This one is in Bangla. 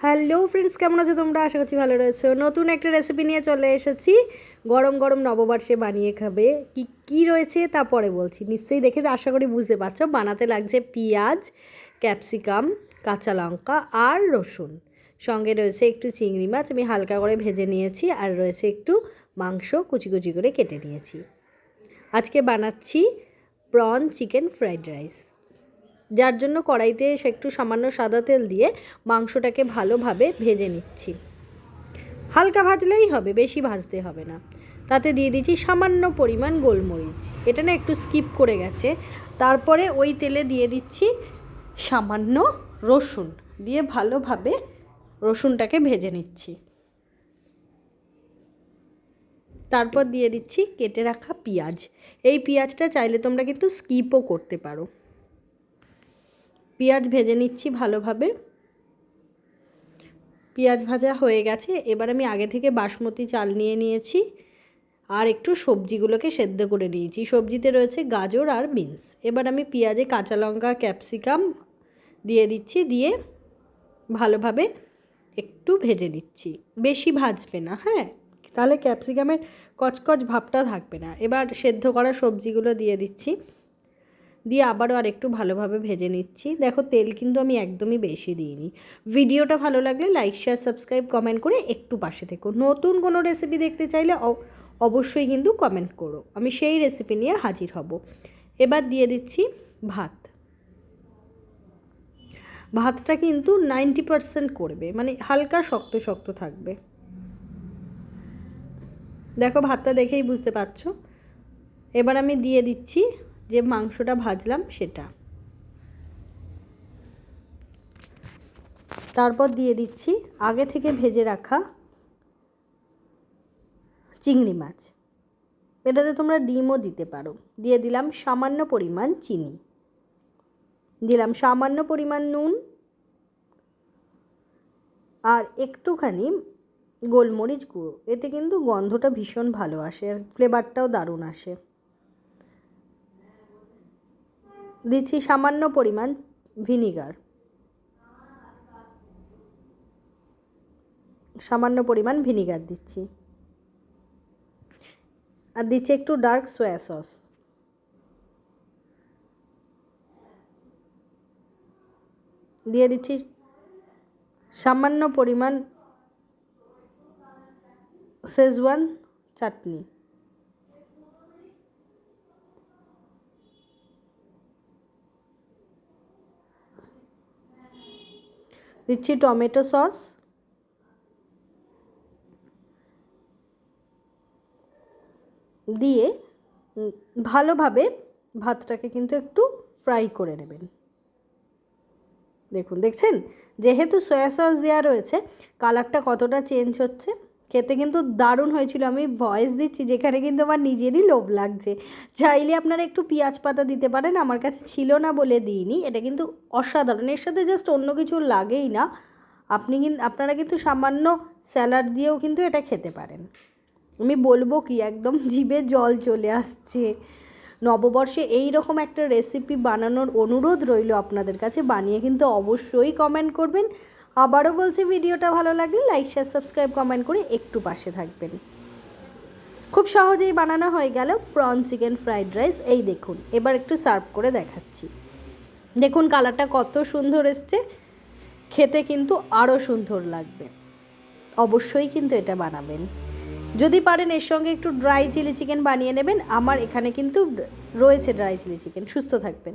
হ্যালো ফ্রেন্ডস কেমন আছো তোমরা? আশা করছি ভালো রয়েছো। নতুন একটা রেসিপি নিয়ে চলে এসেছি। গরম গরম নববর্ষে বানিয়ে খাবে। কি কি রয়েছে তা পরে বলছি। নিশ্চয়ই দেখে আশা করি বুঝতে পারছ। বানাতে লাগছে পেঁয়াজ, ক্যাপসিকাম, কাঁচা লঙ্কা আর রসুন। সঙ্গে রয়েছে একটু চিংড়ি মাছ। আমি হালকা করে ভেজে নিয়েছি আর রয়েছে একটু মাংস কুচি কুচি করে কেটে নিয়েছি। আজকে বানাচ্ছি প্রন চিকেন ফ্রাইড রাইস যার জন্য কড়াইতে একটু সামান্য সাদা তেল দিয়ে মাংসটাকে ভালোভাবে ভেজে নিচ্ছি। হালকা ভাজলেই হবে, বেশি ভাজতে হবে না। তাতে দিয়ে দিচ্ছি সামান্য পরিমাণ গোলমরিচ। এটা না একটু স্কিপ করে গেছে। তারপরে ওই তেলে দিয়ে দিচ্ছি সামান্য রসুন। দিয়ে ভালোভাবে রসুনটাকে ভেজে নিচ্ছি। তারপর দিয়ে দিচ্ছি কেটে রাখা পেঁয়াজ। এই পেঁয়াজটা চাইলে তোমরা কিন্তু স্কিপও করতে পারো। পেঁয়াজ ভেজে নিচ্ছি ভালোভাবে। পেঁয়াজ ভাজা হয়ে গেছে। এবার আমি আগে থেকে বাসমতি চাল নিয়ে নিয়েছি আর একটু সবজিগুলোকে সেদ্ধ করে নিয়েছি। সবজিতে রয়েছে গাজর আর বিনস। এবার আমি পেঁয়াজে কাঁচা লঙ্কা, ক্যাপসিকাম দিয়ে দিচ্ছি, দিয়ে ভালোভাবে একটু ভেজে নিচ্ছি। বেশি ভাজবে না হ্যাঁ? তাহলে ক্যাপসিকামের কচকচ ভাবটা থাকবে না। এবার সেদ্ধ করা সবজিগুলো দিয়ে দিচ্ছি। দিয়ে আবারও আর একটু ভালোভাবে ভেজে নিচ্ছি। দেখো, তেল কিন্তু আমি একদমই বেশি দিইনি। ভিডিওটা ভালো লাগলে লাইক শেয়ার সাবস্ক্রাইব কমেন্ট করে একটু পাশে থেকো। নতুন কোনো রেসিপি দেখতে চাইলে অবশ্যই কিন্তু কমেন্ট করো। আমি সেই রেসিপি নিয়ে হাজির হব। এবার দিয়ে দিচ্ছি ভাত। ভাতটা কিন্তু নাইনটি পারসেন্ট করবে মানে হালকা শক্ত শক্ত থাকবে। দেখো, ভাতটা দেখেই বুঝতে পারছ। এবার আমি দিয়ে দিচ্ছি যে মাংসটা ভাজলাম সেটা। তারপর দিয়ে দিচ্ছি আগে থেকে ভেজে রাখা চিংড়ি মাছ। এটাতে তোমরা ডিমও দিতে পারো। দিয়ে দিলাম সামান্য পরিমাণ চিনি। দিলাম সামান্য পরিমাণ নুন। আর একটুখানি গোলমরিচ গুঁড়ো। এতে কিন্তু গন্ধটা ভীষণ ভালো আসে আর ফ্লেভারটাও দারুণ আসে। দিচ্ছি সামান্য পরিমাণ ভিনিগার। সামান্য পরিমাণ ভিনিগার দিচ্ছি। আর দিচ্ছি একটু ডার্ক সোয়া সস। দিয়ে দিচ্ছি সামান্য পরিমাণ শেজওয়ান চাটনি। দিচ্ছি টমেটো সস। দিয়ে ভালোভাবে ভাতটাকে কিন্তু একটু ফ্রাই করে নেবেন। দেখুন, দেখছেন? যেহেতু সয়া সস দেওয়া রয়েছে, কালারটা কতটা চেঞ্জ হচ্ছে? খেতে কিন্তু দারুণ হয়েছিল। আমি ভয়েস দিচ্ছি যেখানে কিন্তু আমার নিজেরই লোভ লাগছে। চাইলে আপনারা একটু পেঁয়াজ পাতা দিতে পারেন, আমার কাছে ছিল না বলে দিইনি। এটা কিন্তু অসাধারণ, এর সাথে জাস্ট অন্য কিছু লাগেই না। আপনি কিন্তু আপনারা কিন্তু সামান্য স্যালাড দিয়েও কিন্তু এটা খেতে পারেন। আমি বলব কি, একদম জিভে জল চলে আসছে। নববর্ষে এই রকম একটা রেসিপি বানানোর অনুরোধ রইল আপনাদের কাছে, বানিয়ে কিন্তু অবশ্যই কমেন্ট করবেন। আবারও বলছি, ভিডিওটা ভালো লাগলে লাইক শেয়ার সাবস্ক্রাইব কমেন্ট করে একটু পাশে থাকবেন। খুব সহজেই বানানো হয়ে গেল প্রন চিকেন ফ্রাইড রাইস এই দেখুন, এবার একটু সার্ভ করে দেখাচ্ছি। দেখুন কালারটা কত সুন্দর এসছে। খেতে কিন্তু আরও সুন্দর লাগবে। অবশ্যই কিন্তু এটা বানাবেন। যদি পারেন, এর সঙ্গে একটু ড্রাই চিলি চিকেন বানিয়ে নেবেন। আমার এখানে কিন্তু রয়েছে ড্রাই চিলি চিকেন সুস্থ থাকবেন।